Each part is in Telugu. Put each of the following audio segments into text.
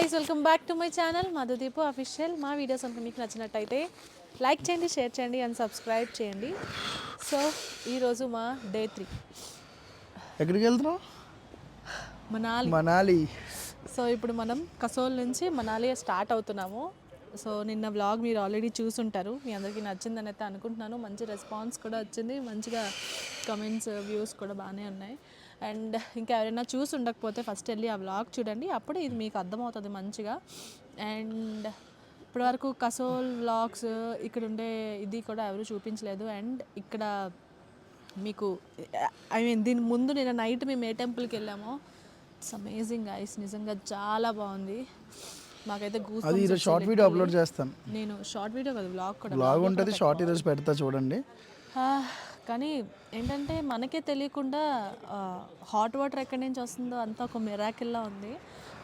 Guys welcome back to my channel Madhudeepu official మా వీడియోస్ కనుక మీకు నచ్చినట్టయితే లైక్ చేయండి షేర్ చేయండి అండ్ సబ్స్క్రైబ్ చేయండి. సో ఈరోజు మా డే త్రీ ఎక్కడికి వెళ్తున్నావు? మనాలి. మనాలి. సో ఇప్పుడు మనం కసోల్ నుంచి మనాలి స్టార్ట్ అవుతున్నాము. సో నిన్న వ్లాగ్ మీరు ఆల్రెడీ చూసుంటారు. మీ అందరికీ నచ్చిందని అయితే అనుకుంటున్నాను. మంచి రెస్పాన్స్ కూడా వచ్చింది. మంచిగా కమెంట్స్ వ్యూస్ కూడా బాగానే ఉన్నాయి. అండ్ ఇంకా ఎవరైనా చూసి ఉండకపోతే ఫస్ట్ వెళ్ళి ఆ వ్లాగ్ చూడండి. అప్పుడే ఇది మీకు అర్థమవుతుంది మంచిగా. అండ్ ఇప్పటివరకు కసోల్ వ్లాగ్స్ ఇక్కడ ఉండే ఇది కూడా ఎవరు చూపించలేదు. అండ్ ఇక్కడ మీకు ఐ మీన్ దీని ముందు నేను నైట్ మేము ఏ టెంపుల్కి వెళ్ళామో ఇట్స్ అమేజింగ్ ఐస్ నిజంగా చాలా బాగుంది. మాకైతే గూస్ అది ఈరోజు షార్ట్ వీడియో అప్లోడ్ చేస్తాను నేను షార్ట్ వీడియో కదా వ్లాగ్ కూడా. బ్లాగ్ ఉంటుంది షార్ట్ ఈరోజు పెడతా చూడండి. కానీ ఏంటంటే మనకే తెలియకుండా హాట్ వాటర్ ఎక్కడి నుంచి వస్తుందో అంతా ఒక మిరాకిల్లా ఉంది.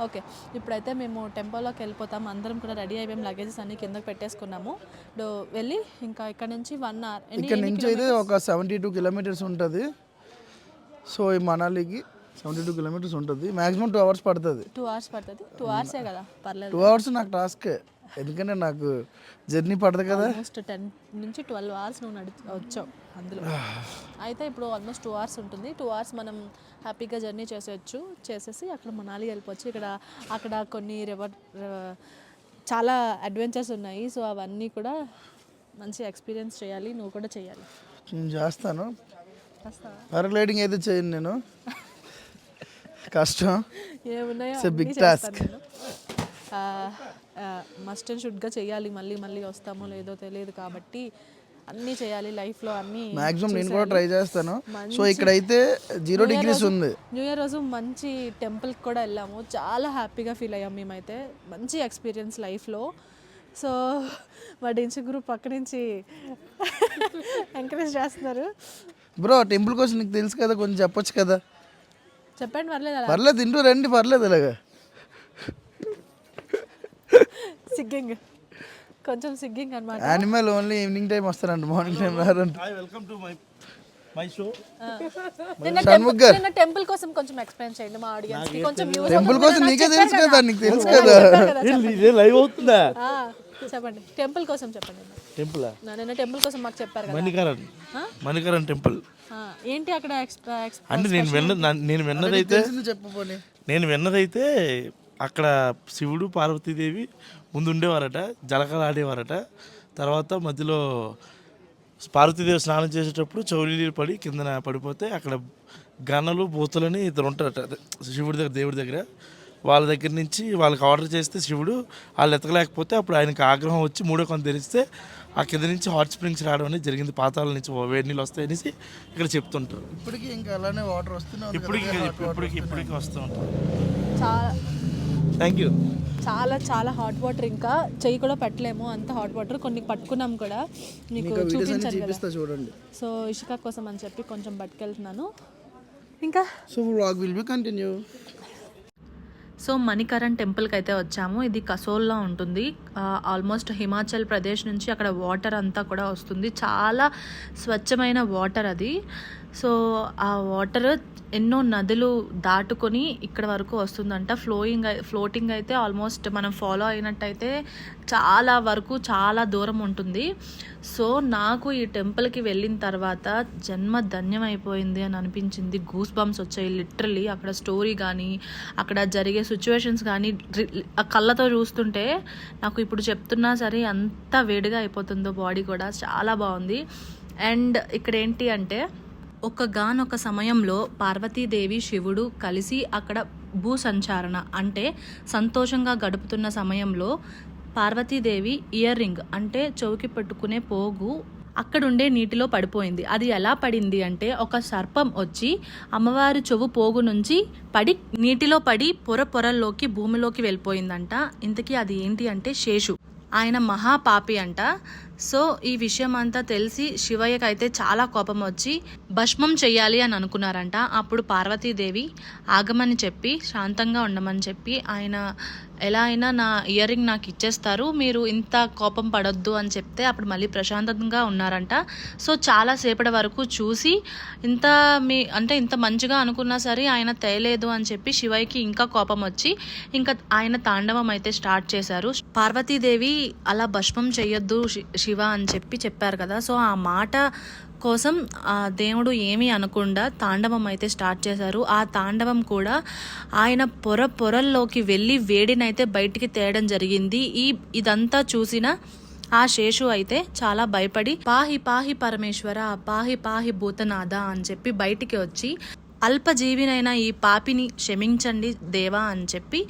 ఓకే ఇప్పుడైతే మేము టెంపోలోకి వెళ్ళిపోతాం. అందరం కూడా రెడీ అయిపోయాం. లగేజెస్ అన్ని కిందకి పెట్టేసుకున్నాము. వెళ్ళి ఇంకా ఇక్కడ నుంచి వన్ అవర్ ఇక్కడ నుంచి అయితే ఒక సెవెంటీ టూ కిలోమీటర్స్ ఉంటుంది. సో ఈ మనాలికి సెవెంటీ టూ కిలోమీటర్స్ ఉంటుంది. మ్యాక్సిమం టూ అవర్స్ పడుతుంది. టూ అవర్స్ పడుతుంది. టూ అవర్సే కదా? పర్లేదు. టూ అవర్స్ నాకు టాస్క్ ఎందుకంటే నాకు జర్నీ పడదు కదా. ఆల్మోస్ట్ టెన్ నుంచి ట్వెల్వ్ అవర్స్ నువ్వు నడి వచ్చావు అందులో. అయితే ఇప్పుడు ఆల్మోస్ట్ టూ అవర్స్ ఉంటుంది. టూ అవర్స్ మనం హ్యాపీగా జర్నీ చేసేయచ్చు. చేసేసి అక్కడ మనాలి వెళ్ళిపోవచ్చు. ఇక్కడ అక్కడ కొన్ని రివర్ చాలా అడ్వెంచర్స్ ఉన్నాయి. సో అవన్నీ కూడా మంచి ఎక్స్పీరియన్స్ చేయాలి. నువ్వు కూడా చేయాలి. నేను చేస్తాను. పారాగ్లైడింగ్ అయితే చేయను నేను. కష్టం. ఏమున్నాయో It's a మస్ట్ అండ్ షుడ్గా చేయాలి మళ్ళీ మళ్ళీ వస్తామో లేదో తెలియదు కాబట్టి అన్నీ చేయాలి లైఫ్లో అన్నీ మ్యాక్సిమం నేను కూడా ట్రై చేస్తాను. సో ఇక్కడైతే జీరో డిగ్రీస్ ఉంది. న్యూ ఇయర్ రోజు మంచి టెంపుల్కి కూడా వెళ్ళాము. చాలా హ్యాపీగా ఫీల్ అయ్యాం మేమైతే. మంచి ఎక్స్పీరియన్స్ లైఫ్లో సో మా డెన్సీ గ్రూప్ పక్క నుంచి ఎంకరేజ్ చేస్తున్నారు. బ్రో టెంపుల్ కోసం నీకు తెలుసు కదా కొంచెం చెప్పొచ్చు కదా? చెప్పండి పర్లేదు? పర్లేదు తింటూ రండి పర్లేదు ఇలాగా. సిగ్గింగ్. కొంచెం సిగ్గింగ్ అనమాట యానిమల్ ఓన్లీ ఈవినింగ్ టైం వస్తారంట morning time రారంట. Hi welcome to my my show నిన్న టెంపుల్ నిన్న టెంపుల్ కోసం కొంచెం ఎక్స్ప్లెయిన్ చేయండి మా ఆడియన్స్కి. కొంచెం యూజ్ టెంపుల్ కోసం నీకే తెలుసు కదా నీకు తెలుసు కదా. ఇదే లైవ్ అవుతుందా? చెప్పండి. టెంపుల్ కోసం చెప్పండి. టెంపుల్? నా నిన్న టెంపుల్ కోసం మాకు చెప్పారు కదా. మణికరణ్ మణికరణ్ టెంపుల్. ఆ, ఏంటి అక్కడ ఎక్స్- ఎక్స్- అంటే నేను విన్న నేను విన్నదైతే నేను విన్నదైతే అక్కడ శివుడు పార్వతీదేవి ముందు ఉండేవారట జలకలు ఆడేవారట తర్వాత మధ్యలో పార్వతీదేవి స్నానం చేసేటప్పుడు చౌరీ నీళ్ళు పడి కిందన పడిపోతే అక్కడ గన్నలు బూతులని ఇద్దరు ఉంటారట. అదే శివుడి దగ్గర దేవుడి దగ్గర. వాళ్ళ దగ్గర నుంచి వాళ్ళకి ఆర్డర్ చేస్తే శివుడు వాళ్ళు ఎతకలేకపోతే అప్పుడు ఆయనకి ఆగ్రహం వచ్చి మూడో కొంత తెరిస్తే ఆ కింద నుంచి హాట్ స్ప్రింగ్స్ రావడం అనేది జరిగింది. పాతాల నుంచి వేడి నీళ్ళు వస్తాయి అనేసి ఇక్కడ చెప్తుంటారు. ఇప్పటికీ ఇంకా అలానే వాటర్ వస్తూనే ఉంది ఇప్పటికి ఇప్పటికి ఇప్పటికి వస్తూ ఉంటారు చాలా థ్యాంక్ యూ చాలా చాలా హాట్ వాటర్ ఇంకా. చెయ్యి కూడా పెట్టలేము అంత హాట్ వాటర్ కొన్ని పట్టుకున్నాం కూడా. మీకు చూపించాను చూడండి. సో ఇషికా కోసం అని చెప్పి కొంచెం పట్టుకెళ్తున్నాను. ఇంకా? So vlog will be continue so Manikaran టెంపుల్కి అయితే వచ్చాము. ఇది కసోల్లో ఉంటుంది. ఆల్మోస్ట్ హిమాచల్ ప్రదేశ్ నుంచి అక్కడ వాటర్ అంతా కూడా వస్తుంది. చాలా స్వచ్ఛమైన వాటర్ అది. సో ఆ వాటర్ ఎన్నో నదులు దాటుకొని ఇక్కడ వరకు వస్తుందంట. ఫ్లోయింగ్ ఫ్లోటింగ్ అయితే ఆల్మోస్ట్ మనం ఫాలో అయినట్టయితే చాలా వరకు చాలా దూరం ఉంటుంది. సో నాకు ఈ టెంపుల్కి వెళ్ళిన తర్వాత జన్మ ధన్యమైపోయింది అని అనిపించింది. గూస్ బంప్స్ వచ్చాయి లిటరలీ అక్కడ స్టోరీ కానీ అక్కడ జరిగే సిచ్యువేషన్స్ కానీ ఆ కళ్ళతో చూస్తుంటే నాకు ఇప్పుడు చెప్తున్నా సరే అంత వేడిగా అయిపోతుందో బాడీ కూడా. చాలా బాగుంది. అండ్ ఇక్కడ ఏంటి అంటే ఒక గానొక సమయంలో పార్వతీదేవి శివుడు కలిసి అక్కడ భూ సంచారణ అంటే సంతోషంగా గడుపుతున్న సమయంలో పార్వతీదేవి ఇయర్ రింగ్ అంటే చెవికి పెట్టుకునే పోగు అక్కడుండే నీటిలో పడిపోయింది. అది ఎలా పడింది అంటే ఒక సర్పం వచ్చి అమ్మవారి చెవు పోగు నుంచి పడి నీటిలో పడి పొర పొరల్లోకి భూమిలోకి వెళ్ళిపోయిందంట. ఇంతకీ అది ఏంటి అంటే శేషు. ఆయన మహాపాపి అంట. సో ఈ విషయం అంతా తెలిసి శివయ్యకి అయితే చాలా కోపం వచ్చి భస్మం చెయ్యాలి అని అనుకున్నారంట. అప్పుడు పార్వతీదేవి ఆగమని చెప్పి శాంతంగా ఉండమని చెప్పి ఆయన ఎలా అయినా నా ఇయర్ రింగ్ నాకు ఇచ్చేస్తారు మీరు ఇంత కోపం పడొద్దు అని చెప్తే అప్పుడు మళ్ళీ ప్రశాంతంగా ఉన్నారంట. సో చాలాసేపటి వరకు చూసి ఇంత మీ అంటే ఇంత మంచిగా అనుకున్నా సరే ఆయన తేలేదు అని చెప్పి శివయ్యకి ఇంకా కోపం వచ్చి ఇంకా ఆయన తాండవం అయితే స్టార్ట్ చేశారు. పార్వతీదేవి అలా భస్మం చెయ్యొద్దు శివ అని చెప్పి చెప్పారు కదా. సో ఆ మాట కోసం ఆ దేవుడు ఏమీ అనకుండా తాండవం అయితే స్టార్ట్ చేశారు. ఆ తాండవం కూడా ఆయన పొర పొరల్లోకి వెళ్ళి వేడినైతే బయటికి తేయడం జరిగింది. ఈ ఇదంతా చూసిన ఆ శేషు అయితే చాలా భయపడి పాహి పాహి పరమేశ్వర పాహి పాహి భూతనాథ అని చెప్పి బయటికి వచ్చి అల్పజీవినైన ఈ పాపిని క్షమించండి దేవా అని చెప్పి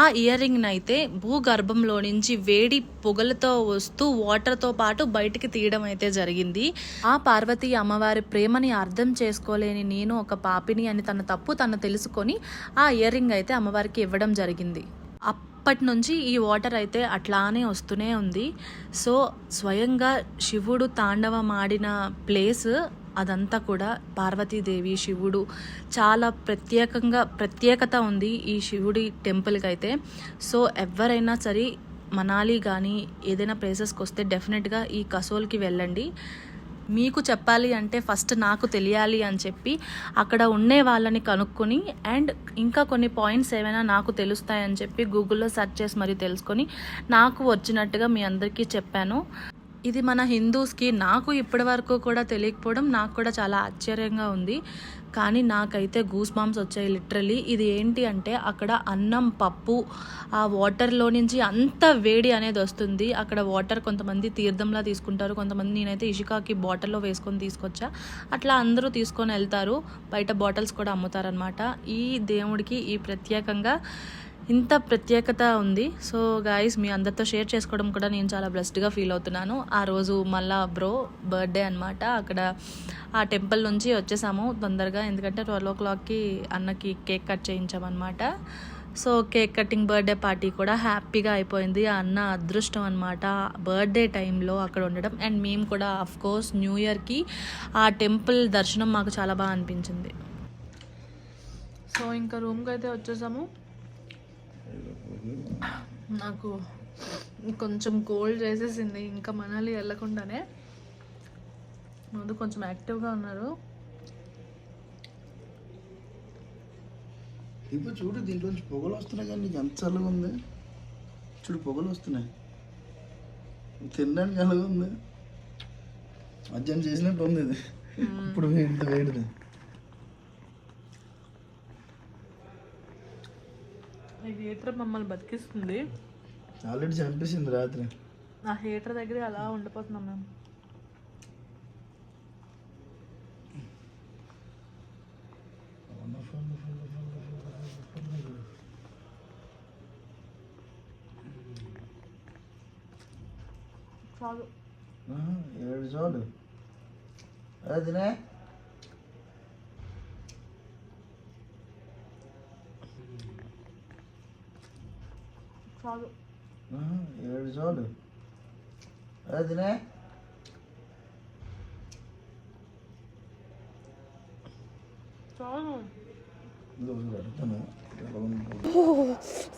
ఆ ఇయర్ రింగ్నైతే అయితే భూగర్భంలో నుంచి వేడి పొగలతో వస్తూ వాటర్తో పాటు బయటికి తీయడం అయితే జరిగింది. ఆ పార్వతీ అమ్మవారి ప్రేమని అర్థం చేసుకోలేని నేను ఒక పాపిని అని తన తప్పు తను తెలుసుకొని ఆ ఇయర్ రింగ్ అయితే అమ్మవారికి ఇవ్వడం జరిగింది. అప్పటి నుంచి ఈ వాటర్ అయితే అట్లానే వస్తూనే ఉంది. సో స్వయంగా శివుడు తాండవమాడిన ప్లేస్ అదంతా కూడా పార్వతీదేవి శివుడు. చాలా ప్రత్యేకంగా ప్రత్యేకత ఉంది ఈ శివుడి టెంపుల్కి అయితే సో ఎవరైనా సరే మనాలి కానీ ఏదైనా ప్లేసెస్కి వస్తే డెఫినెట్గా ఈ కసోల్కి వెళ్ళండి. మీకు చెప్పాలి అంటే ఫస్ట్ నాకు తెలియాలి అని చెప్పి అక్కడ ఉండే వాళ్ళని కనుక్కొని అండ్ ఇంకా కొన్ని పాయింట్స్ ఏమైనా నాకు తెలుస్తాయని చెప్పి గూగుల్లో సెర్చ్ చేసి మరీ తెలుసుకొని నాకు వచ్చినట్టుగా మీ అందరికీ చెప్పాను. ఇది మన హిందూస్కి నాకు ఇప్పటి వరకు కూడా తెలియకపోవడం నాకు కూడా చాలా ఆశ్చర్యంగా ఉంది. కానీ నాకైతే గూస్ బాంబ్స్ వచ్చాయి లిటరలీ. ఇది ఏంటి అంటే అక్కడ అన్నం పప్పు ఆ వాటర్లో నుంచి అంత వేడి అనేది వస్తుంది. అక్కడ వాటర్ కొంతమంది తీర్థంలా తీసుకుంటారు. కొంతమంది నేనైతే ఇషికాకి బాటిల్లో వేసుకొని తీసుకొచ్చా. అట్లా అందరూ తీసుకొని వెళ్తారు. బయట బాటిల్స్ కూడా అమ్ముతారనమాట ఈ దేవుడికి ఈ ప్రత్యేకంగా ఇంత ప్రత్యేకత ఉంది. సో గాయస్ మీ అందరితో షేర్ చేసుకోవడం కూడా నేను చాలా బ్లెస్డ్గా ఫీల్ అవుతున్నాను. ఆ రోజు మళ్ళా బ్రో బర్త్డే అనమాట అక్కడ ఆ టెంపుల్ నుంచి వచ్చేసాము తొందరగా. ఎందుకంటే ట్వెల్వ్ ఓ క్లాక్కి అన్నకి cake cut చేయించామన్నమాట so cake cutting birthday party కూడా హ్యాపీగా అయిపోయింది. ఆ అన్న అదృష్టం అనమాట బర్త్డే టైంలో అక్కడ ఉండడం. అండ్ మేము కూడా అఫ్ కోర్స్ న్యూ ఇయర్కి ఆ టెంపుల్ దర్శనం మాకు చాలా బాగా అనిపించింది. సో ఇంకా రూమ్కి అయితే వచ్చేసాము. నాకు కొంచెం కోల్డ్ చేసేసింది ఇంకా మనాలి వెళ్ళకుండానే. ముందు కొంచెం యాక్టివ్గా ఉన్నారు. ఇప్పుడు చూడు దీంట్లోంచి పొగలు వస్తున్నాయి కానీ నీకు ఎంత చల్లగా ఉంది? చూడు పొగలు వస్తున్నాయి. తినడానికి ఎలాగ ఉంది మధ్యాహ్నం చేసినట్టు ఉంది ఇది. ఇప్పుడు వేడిది వేడిది. హీటర్ మమ్మల్ని బతికిస్తుంది. ఆల్రెడీ చంపేసింది రాత్రి. ఆ హీటర్ దగ్గర అలా ఉండిపోతున్నాం మేము. చాలు ఏడు చాలు అదే చాలు. ఏడు చాలు. అదే తినే చాలు?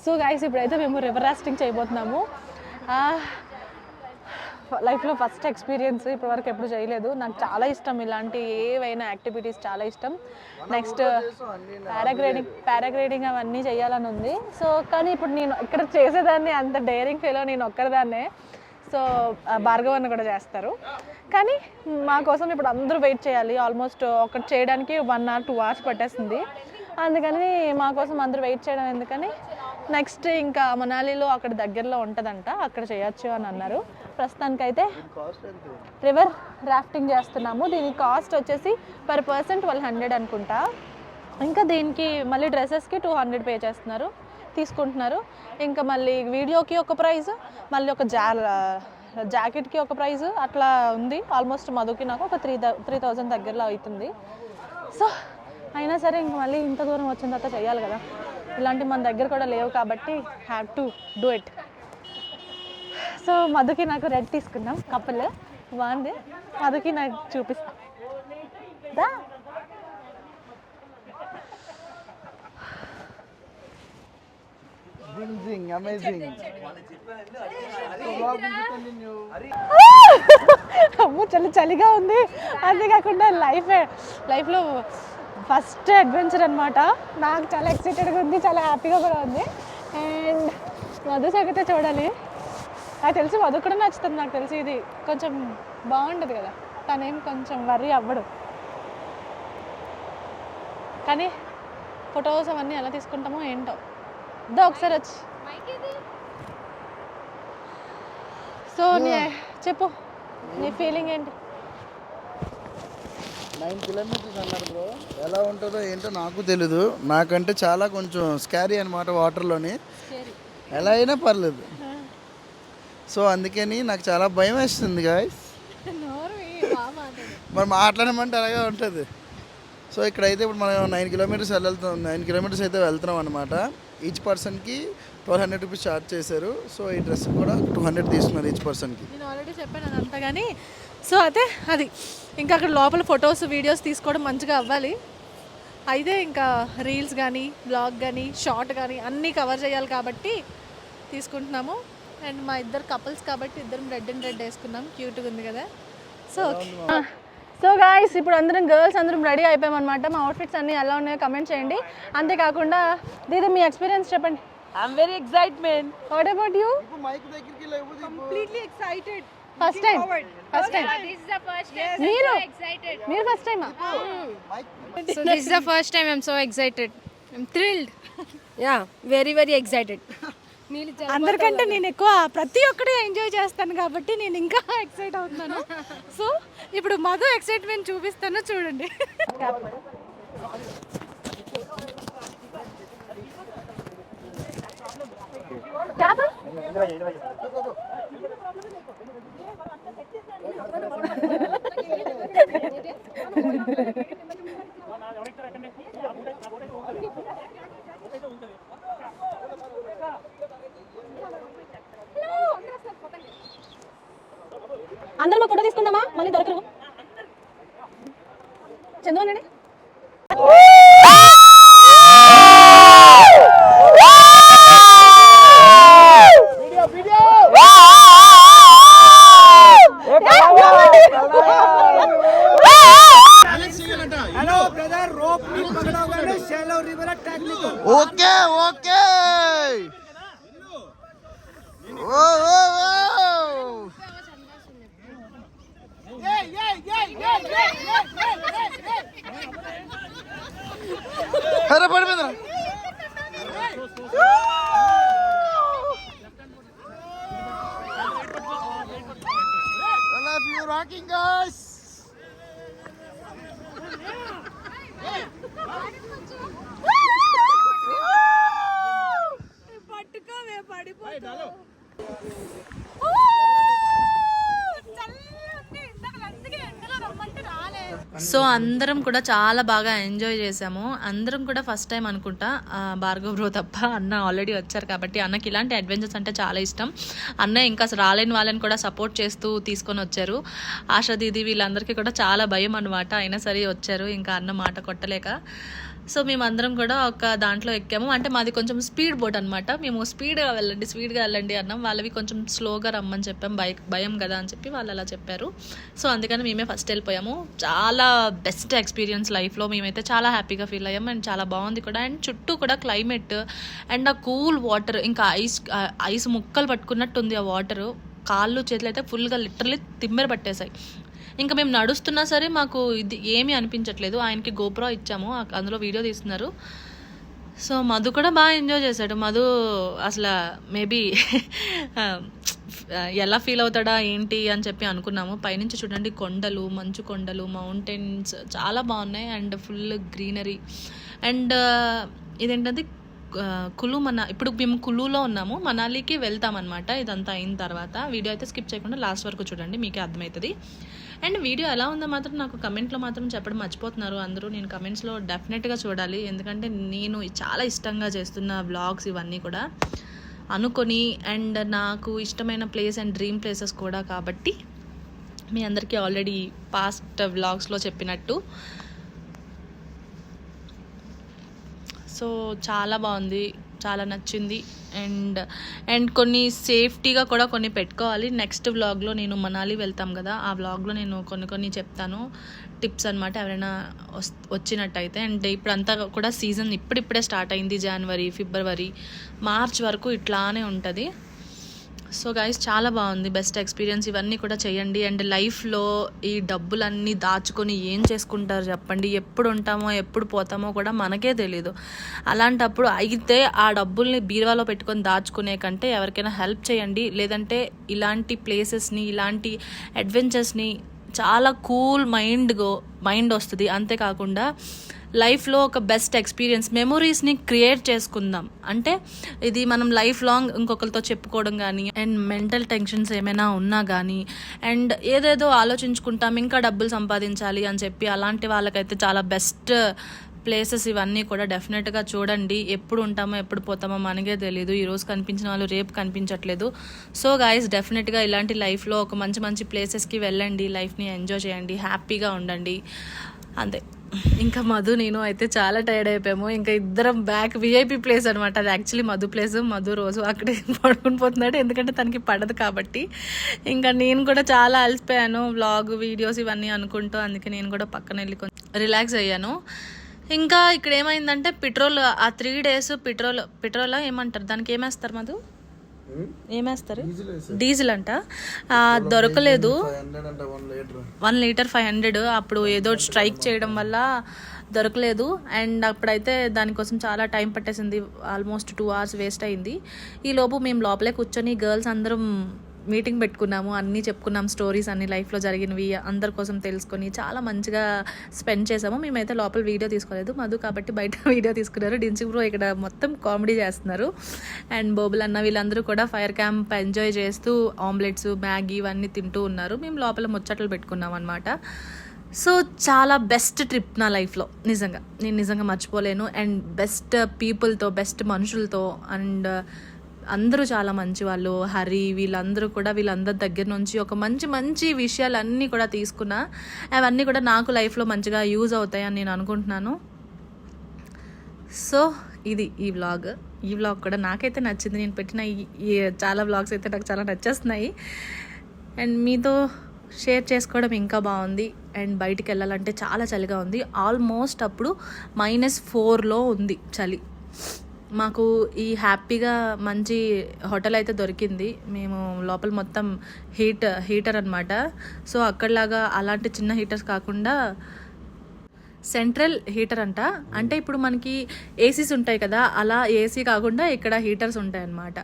సో గైస్ ఇప్పుడైతే మేము రివర్ రాఫ్టింగ్ చేయబోతున్నాము. లైఫ్లో ఫస్ట్ ఎక్స్పీరియన్స్ ఇప్పటివరకు ఎప్పుడు చేయలేదు. నాకు చాలా ఇష్టం ఇలాంటి ఏవైనా యాక్టివిటీస్ చాలా ఇష్టం. నెక్స్ట్ పారాగ్రైడింగ్ పారాగ్రైడింగ్ అవన్నీ చేయాలని ఉంది. సో కానీ ఇప్పుడు నేను ఇక్కడ చేసేదాన్ని అంత డేరింగ్ ఫీలో నేను ఒక్కరిదాన్నే. సో ఆ, భార్గవ్ అన్న కూడా చేస్తారు. కానీ మా కోసం ఇప్పుడు అందరూ వెయిట్ చేయాలి. ఆల్మోస్ట్ ఒకటి చేయడానికి వన్ అవర్ టూ అవర్స్ పట్టేస్తుంది అందుకని మా కోసం అందరూ వెయిట్ చేయడం ఎందుకని నెక్స్ట్ ఇంకా మనాలిలో అక్కడ దగ్గరలో ఉంటుందంట. అక్కడ చేయొచ్చు అని అన్నారు. ప్రస్తుతానికైతే రివర్ రాఫ్టింగ్ చేస్తున్నాము. దీని కాస్ట్ వచ్చేసి పర్ పర్సన్ ట్వెల్వ్ హండ్రెడ్ అనుకుంటా. ఇంకా దీనికి మళ్ళీ డ్రెస్సెస్కి టూ హండ్రెడ్ పే చేస్తున్నారు తీసుకుంటున్నారు. ఇంకా మళ్ళీ వీడియోకి ఒక ప్రైజ్ మళ్ళీ ఒక జా జాకెట్కి ఒక ప్రైజ్ అట్లా ఉంది. ఆల్మోస్ట్ మధుకి నాకు ఒక త్రీ త్రీ థౌజండ్ దగ్గరలో అవుతుంది. సో అయినా సరే ఇంక మళ్ళీ ఇంత దూరం వచ్చిన తర్వాత చేయాలి కదా. ఇలాంటి మన దగ్గర కూడా లేవు కాబట్టి have to do it so మధుకి నాకు రెడ్ తీసుకున్నాం కప్పులు బాగుంది. మధుకి నాకు చూపిస్తాం. దా. అమేజింగ్ అమ్మో చలి చలిగా ఉంది. అంతేకాకుండా లైఫ్ లైఫ్లో ఫస్ట్ అడ్వెంచర్ అనమాట నాకు చాలా ఎక్సైటెడ్గా ఉంది చాలా హ్యాపీగా కూడా ఉంది. అండ్ మధు సంగతే చూడాలి. నాకు తెలిసి మధు కూడా నచ్చుతుంది నాకు తెలిసి ఇది కొంచెం బాగుంటుంది కదా. తనేం కొంచెం వర్రీ అవ్వడు. కానీ ఫొటోస్ అవన్నీ ఎలా తీసుకుంటామో ఏంటో. దా ఒకసారి వచ్చి. సో నీ చెప్పు. నీ ఫీలింగ్ ఏంటి? నైన్ కిలోమీటర్స్ అన్నారు బ్రో. ఎలా ఉంటుందో ఏంటో నాకు తెలీదు. నాకంటే చాలా కొంచెం స్కారీ అనమాట వాటర్లోని ఎలా అయినా పర్లేదు. సో అందుకని నాకు చాలా భయం వేస్తుంది గాయస్ మరి మాట్లాడమంటే అలాగే ఉంటుంది. సో ఇక్కడైతే ఇప్పుడు మనం నైన్ కిలోమీటర్స్ వెళ్తాం నైన్ కిలోమీటర్స్ అయితే వెళ్తున్నాం అనమాట ఈచ్ పర్సన్కి ట్వెల్వ్ హండ్రెడ్ రూపీస్ ఛార్జ్ చేశారు. సో ఈ డ్రెస్ కూడా టూ హండ్రెడ్ తీసుకున్నారు ఈచ్ పర్సన్కి నేను ఆల్రెడీ చెప్పాను అదంతా కానీ సో అయితే అది. ఇంకా అక్కడ లోపల ఫొటోస్ వీడియోస్ తీసుకోవడం మంచిగా అవ్వాలి. అయితే ఇంకా రీల్స్ కానీ బ్లాగ్ కానీ షార్ట్ కానీ అన్నీ కవర్ చేయాలి కాబట్టి తీసుకుంటున్నాము. అండ్ మా ఇద్దరు కపుల్స్ కాబట్టి ఇద్దరం రెడ్ అండ్ రెడ్ వేసుకున్నాం. క్యూట్గా ఉంది కదా. సో సో గాయస్ ఇప్పుడు అందరం గర్ల్స్ అందరం రెడీ అయిపోయామన్నమాట. మా అవుట్ఫిట్స్ అన్నీ ఎలా ఉన్నాయో కమెంట్ చేయండి. అంతేకాకుండా దీది మీ ఎక్స్పీరియన్స్ చెప్పండి. I'm very excited. What about you mike దగ్గరికి లేవు Completely excited. First time first time This is the first time. మీరు. మీరు ఫస్ట్ టైమా So this is the first time I'm so excited. I'm thrilled. Yeah, very, very excited. అందరికంటే నేను ఎక్కువ ప్రతి ఒక్కటి ఎంజాయ్ చేస్తాను కాబట్టి నేను ఇంకా ఎక్సైట్ అవుతున్నాను. సో ఇప్పుడు మధు ఎక్సైట్మెంట్ చూపిస్తాను చూడండి. అందరం ఫోటో తీసుకుందామా? మళ్ళీ దొరకరు. చందనండి పట్టుకోవే పడిపోయి సో అందరం కూడా చాలా బాగా ఎంజాయ్ చేసాము అందరం కూడా ఫస్ట్ టైం అనుకుంటా ఆ, భార్గవ్ బ్రో తప్ప అన్న ఆల్రెడీ వచ్చారు కాబట్టి అన్నకి ఇలాంటి అడ్వెంచర్స్ అంటే చాలా ఇష్టం. అన్న ఇంకా రాలేని వాళ్ళని కూడా సపోర్ట్ చేస్తూ తీసుకొని వచ్చారు. ఆశా దీది వీళ్ళందరికీ కూడా చాలా భయం అనమాట అయినా సరే వచ్చారు ఇంకా అన్న మాట కొట్టలేక. సో మేమందరం కూడా ఒక దాంట్లో ఎక్కాము. అంటే మాది కొంచెం స్పీడ్ బోట్ అనమాట మేము స్పీడ్గా వెళ్ళండి స్పీడ్గా వెళ్ళండి అన్నాం. వాళ్ళవి కొంచెం స్లోగా రమ్మని చెప్పాం. భయ భయం కదా అని చెప్పి వాళ్ళు అలా చెప్పారు. సో అందుకని మేమే ఫస్ట్ వెళ్ళిపోయాము. చాలా బెస్ట్ ఎక్స్పీరియన్స్ లైఫ్లో మేమైతే చాలా హ్యాపీగా ఫీల్ అయ్యాం. అండ్ చాలా బాగుంది కూడా. అండ్ చుట్టూ కూడా క్లైమేట్ అండ్ ఆ కూల్ వాటర్ ఇంకా ఐస్ ఐస్ ముక్కలు పట్టుకున్నట్టు ఉంది ఆ వాటర్. కాళ్ళు చేతులు అయితే ఫుల్గా లిటరలీ తిమ్మెర పట్టేశాయి. ఇంకా మేము నడుస్తున్నా సరే మాకు ఇది ఏమీ అనిపించట్లేదు. ఆయనకి గోప్రో ఇచ్చాము. అందులో వీడియో తీస్తున్నారు. సో మధు కూడా బాగా ఎంజాయ్ చేశాడు. మధు అసలు మేబీ ఎలా ఫీల్ అవుతాడా ఏంటి అని చెప్పి అనుకున్నాము. పైనుంచి చూడండి కొండలు మంచు కొండలు మౌంటైన్స్ చాలా బాగున్నాయి. And full greenery. అండ్ ఇదేంటంటే కులు మన ఇప్పుడు మేము కులులో ఉన్నాము మనాలికి వెళ్తామన్నమాట. ఇదంతా అయిన తర్వాత వీడియో అయితే స్కిప్ చేయకుండా లాస్ట్ వరకు చూడండి మీకే అర్థమవుతుంది. అండ్ వీడియో ఎలా ఉందో మాత్రం నాకు కమెంట్లో మాత్రం చెప్పడం మర్చిపోతున్నారు. అందరూ నేను కమెంట్స్లో డెఫినెట్గా చూడాలి. ఎందుకంటే నేను చాలా ఇష్టంగా చేస్తున్న వ్లాగ్స్ ఇవన్నీ కూడా అనుకొని అండ్ నాకు ఇష్టమైన ప్లేస్ అండ్ డ్రీమ్ ప్లేసెస్ కూడా కాబట్టి మీ అందరికీ ఆల్రెడీ పాస్ట్ వ్లాగ్స్లో చెప్పినట్టు సో చాలా బాగుంది. చాలా నచ్చింది. అండ్ అండ్ కొన్ని సేఫ్టీగా కూడా కొన్ని పెట్టుకోవాలి. నెక్స్ట్ వ్లాగ్లో నేను మనాలి వెళ్తాం కదా ఆ వ్లాగ్లో నేను కొన్ని కొన్ని చెప్తాను. టిప్స్ అనమాట ఎవరైనా వచ్చినట్టయితే. అండ్ ఇప్పుడంతా కూడా సీజన్ ఇప్పుడిప్పుడే స్టార్ట్ అయింది జనవరి ఫిబ్రవరి మార్చ్ వరకు ఇట్లానే ఉంటుంది. సో గైస్ చాలా బాగుంది. బెస్ట్ ఎక్స్పీరియన్స్ ఇవన్నీ కూడా చేయండి. అండ్ లైఫ్లో ఈ డబ్బులన్నీ దాచుకొని ఏం చేసుకుంటారు చెప్పండి? ఎప్పుడు ఉంటామో ఎప్పుడు పోతామో కూడా మనకే తెలీదు. అలాంటప్పుడు అయితే ఆ డబ్బుల్ని బీరువాలో పెట్టుకొని దాచుకునే కంటే ఎవరికైనా హెల్ప్ చేయండి. లేదంటే ఇలాంటి ప్లేసెస్ని ఇలాంటి అడ్వెంచర్స్ని చాలా కూల్ మైండ్ గో మైండ్ వస్తుంది. అంతేకాకుండా లైఫ్లో ఒక బెస్ట్ ఎక్స్పీరియన్స్ మెమొరీస్ని క్రియేట్ చేసుకుందాం. అంటే ఇది మనం లైఫ్ లాంగ్ ఇంకొకరితో చెప్పుకోవడం కానీ అండ్ మెంటల్ టెన్షన్స్ ఏమైనా ఉన్నా కానీ అండ్ ఏదేదో ఆలోచించుకుంటాం ఇంకా డబ్బులు సంపాదించాలి అని చెప్పి అలాంటి వాళ్ళకైతే చాలా బెస్ట్ ప్లేసెస్ ఇవన్నీ కూడా డెఫినెట్గా చూడండి. ఎప్పుడు ఉంటామో ఎప్పుడు పోతామో మనకే తెలియదు ఈరోజు కనిపించిన వాళ్ళు రేపు కనిపించట్లేదు. సో గాయస్ డెఫినెట్గా ఇలాంటి లైఫ్లో ఒక మంచి మంచి ప్లేసెస్కి వెళ్ళండి లైఫ్ని ఎంజాయ్ చేయండి హ్యాపీగా ఉండండి. అంతే. ఇంకా మధు నేను అయితే చాలా టైర్డ్ అయిపోయాము. ఇంకా ఇద్దరం బ్యాక్ విఐపి ప్లేస్ అనమాట అది యాక్చువల్లీ మధు ప్లేస్ మధు రోజు అక్కడే పడుకుని పోతున్నాడు. ఎందుకంటే తనకి పడదు కాబట్టి. ఇంకా నేను కూడా చాలా అలసిపోయాను. వ్లాగ్ వీడియోస్ ఇవన్నీ అనుకుంటూ అందుకే నేను కూడా పక్కన వెళ్ళి కొంచెం రిలాక్స్ అయ్యాను. ఇంకా ఇక్కడ ఏమైందంటే పెట్రోల్ ఆ త్రీ డేస్ పెట్రోల్ పెట్రోల్ ఏమంటారు? దానికి ఏమేస్తారు మధు? ఏమేస్తారు? డీజిల్ అంట. దొరకలేదు. One litre one litre five hundred. అప్పుడు ఏదో స్ట్రైక్ చేయడం వల్ల దొరకలేదు. అండ్ అప్పుడైతే దానికోసం చాలా టైం పట్టేసింది. ఆల్మోస్ట్ టూ అవర్స్ వేస్ట్ అయింది. ఈ లోపు మేము లోపలే కూర్చొని గర్ల్స్ అందరం మీటింగ్ పెట్టుకున్నాము అన్నీ చెప్పుకున్నాం స్టోరీస్ అన్ని లైఫ్లో జరిగినవి అందరి కోసం తెలుసుకొని చాలా మంచిగా స్పెండ్ చేసాము మేమైతే లోపల వీడియో తీసుకోలేదు. మధు కాబట్టి బయట వీడియో తీసుకున్నారు. డించి బ్రో ఇక్కడ మొత్తం కామెడీ చేస్తున్నారు. అండ్ బోబుల్ అన్న వీళ్ళందరూ కూడా ఫైర్ క్యాంప్ ఎంజాయ్ చేస్తూ ఆమ్లెట్స్ మ్యాగీ ఇవన్నీ తింటూ ఉన్నారు. మేము లోపల ముచ్చట్లు పెట్టుకున్నాం అనమాట సో చాలా బెస్ట్ ట్రిప్ నా లైఫ్లో నిజంగా. నేను నిజంగా మర్చిపోలేను. అండ్ బెస్ట్ పీపుల్తో బెస్ట్ మనుషులతో అండ్ అందరూ చాలా మంచి వాళ్ళు హరి వీళ్ళందరూ కూడా వీళ్ళందరి దగ్గర నుంచి ఒక మంచి మంచి విషయాలన్నీ కూడా తీసుకున్నా అవన్నీ కూడా నాకు లైఫ్లో మంచిగా యూజ్ అవుతాయని నేను అనుకుంటున్నాను. సో ఇది ఈ వ్లాగ్. ఈ వ్లాగ్ కూడా నాకైతే నచ్చింది. నేను పెట్టిన ఈ ఈ చాలా వ్లాగ్స్ అయితే నాకు చాలా నచ్చేస్తున్నాయి. అండ్ మీతో షేర్ చేసుకోవడం ఇంకా బాగుంది. అండ్ బయటికి వెళ్ళాలంటే చాలా చలిగా ఉంది. ఆల్మోస్ట్ అప్పుడు మైనస్ ఫోర్లో ఉంది చలి. మాకు ఈ హ్యాపీగా మంచి హోటల్ అయితే దొరికింది. మేము లోపల మొత్తం హీట్ హీటర్ అనమాట సో అక్కడలాగా అలాంటి చిన్న హీటర్స్ కాకుండా సెంట్రల్ హీటర్ అంట. అంటే ఇప్పుడు మనకి ఏసీస్ ఉంటాయి కదా అలా ఏసీ కాకుండా ఇక్కడ హీటర్స్ ఉంటాయి అన్నమాట.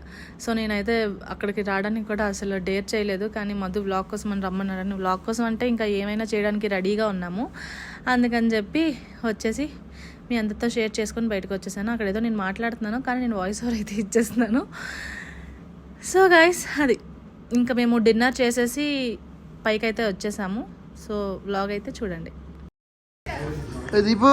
సో నేనైతే అక్కడికి రావడానికి కూడా అసలు డేర్ చేయలేదు కానీ మధు వ్లాగ్ కోసం అని రమ్మన్నారని. వ్లాగ్ కోసం అంటే ఇంకా ఏమైనా చేయడానికి రెడీగా ఉన్నాము. అందుకని చెప్పి వచ్చేసి మీ అందరితో షేర్ చేసుకొని బయటకు వచ్చేసాను. అక్కడ ఏదో నేను మాట్లాడుతున్నాను కానీ నేను వాయిస్ ఓవర్ అయితే ఇచ్చేస్తున్నాను. సో గైస్ అది. ఇంకా మేము డిన్నర్ చేసేసి పైకైతే వచ్చేసాము. సో వ్లాగ్ అయితే చూడండి. ఏ Deepu?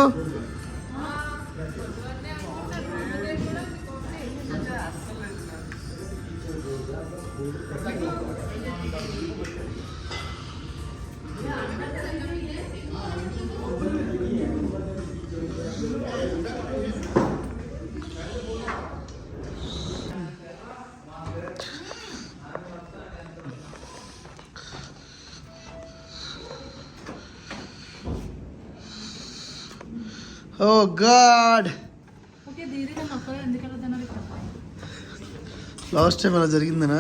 Oh god last time అలా జరిగిందనా?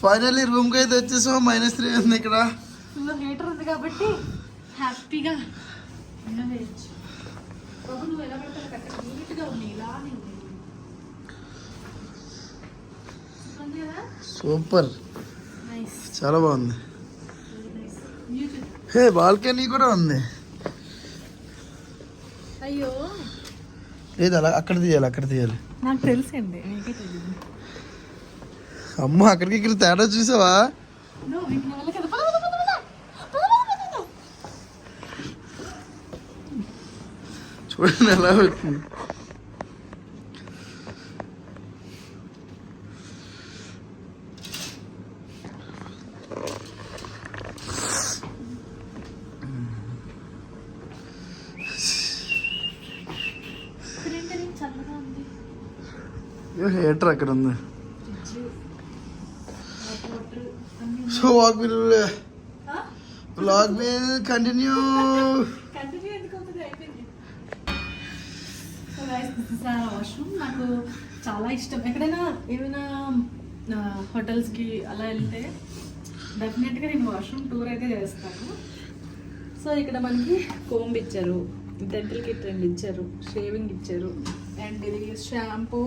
ఫైనల్లీ రూమ్కి అయితే వచ్చేసాం మైనస్ త్రీ ఉంది ఇక్కడ. హీటర్ ఉంది కాబట్టి హ్యాపీగా సూపర్ చాలా బాగుంది. హే బాల్కనీ కూడా ఉంది. అయ్యో. లేదు అలా అక్కడ తీయాలి అక్కడ తీయాలి. నాకు తెలుసండి మీకే తెలియదు అమ్మ అక్కడికి ఇక్కడ తేడా చూసావా? చూడండి ఎలా వచ్చింది. హీటర్ అక్కడ ఉంది so walk will blog will continue washroom నాకు చాలా ఇష్టం ఎక్కడైనా ఏమైనా హోటల్స్కి అలా వెళ్తే డెఫినెట్గా నేను వాష్రూమ్ టూర్ అయితే చేస్తాను. సో ఇక్కడ మనకి కోంబ్ ఇచ్చారు. డెంటల్ కిట్ రెండు ఇచ్చారు. షేవింగ్ ఇచ్చారు. అండ్ ఇది shampoo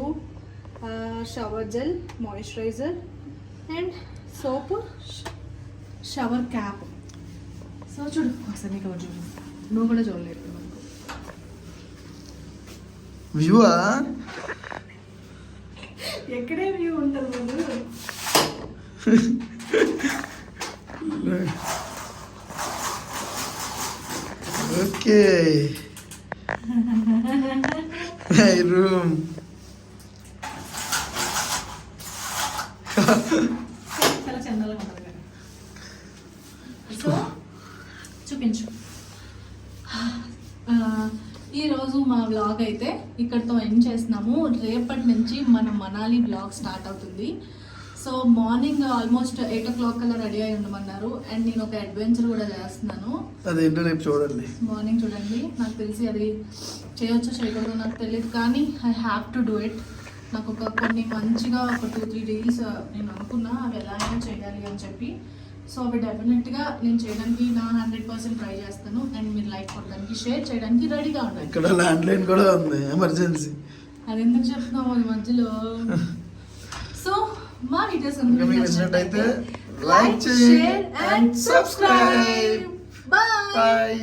shower gel moisturiser and soap shower cap so చూడు ఒకసారి నీకు చూడు నువ్వు కూడా చూడలేదు వ్యూవా ఎక్కడే వ్యూ ఉంటుంది ఓకే రూమ్ చాలా చందాలుగా ఉంటుంది కదా సో చూపించు ఆ, ఈరోజు మా వ్లాగ్ అయితే ఇక్కడితో ఎండ్ చేస్తున్నాము. రేపటి నుంచి మన మనాలి వ్లాగ్ స్టార్ట్ అవుతుంది. So morning almost eight o'clock కల్లా రెడీ అయి ఉండమన్నారు. అండ్ నేను ఒక అడ్వెంచర్ కూడా చేస్తున్నాను. అదేంటో రేపు చూడండి. మార్నింగ్ చూడండి. నాకు తెలిసి అది చేయొచ్చో చేయకూడదో నాకు తెలియదు కానీ I have to do it నాకు ఒక కొన్ని మంచిగా ఒక టూ త్రీ డేస్ నేను అనుకున్నా అవి ఎలా అయినా చేయాలి అని చెప్పి. సో అవి డెఫినెట్గా నేను చేయడానికి నా హండ్రెడ్ పర్సెంట్ ట్రై చేస్తాను. అండ్ మీరు లైక్ కొట్టడానికి షేర్ చేయడానికి రెడీగా ఉండండి. ఇక్కడ ల్యాండ్ లైన్ కూడా ఉంది ఎమర్జెన్సీ అది ఎందుకు చెప్తున్నావు అది మధ్యలో? సో మా వీడియోస్ నచ్చినట్టయితే లైక్ చేయండి అండ్ సబ్స్క్రైబ్ బాయ్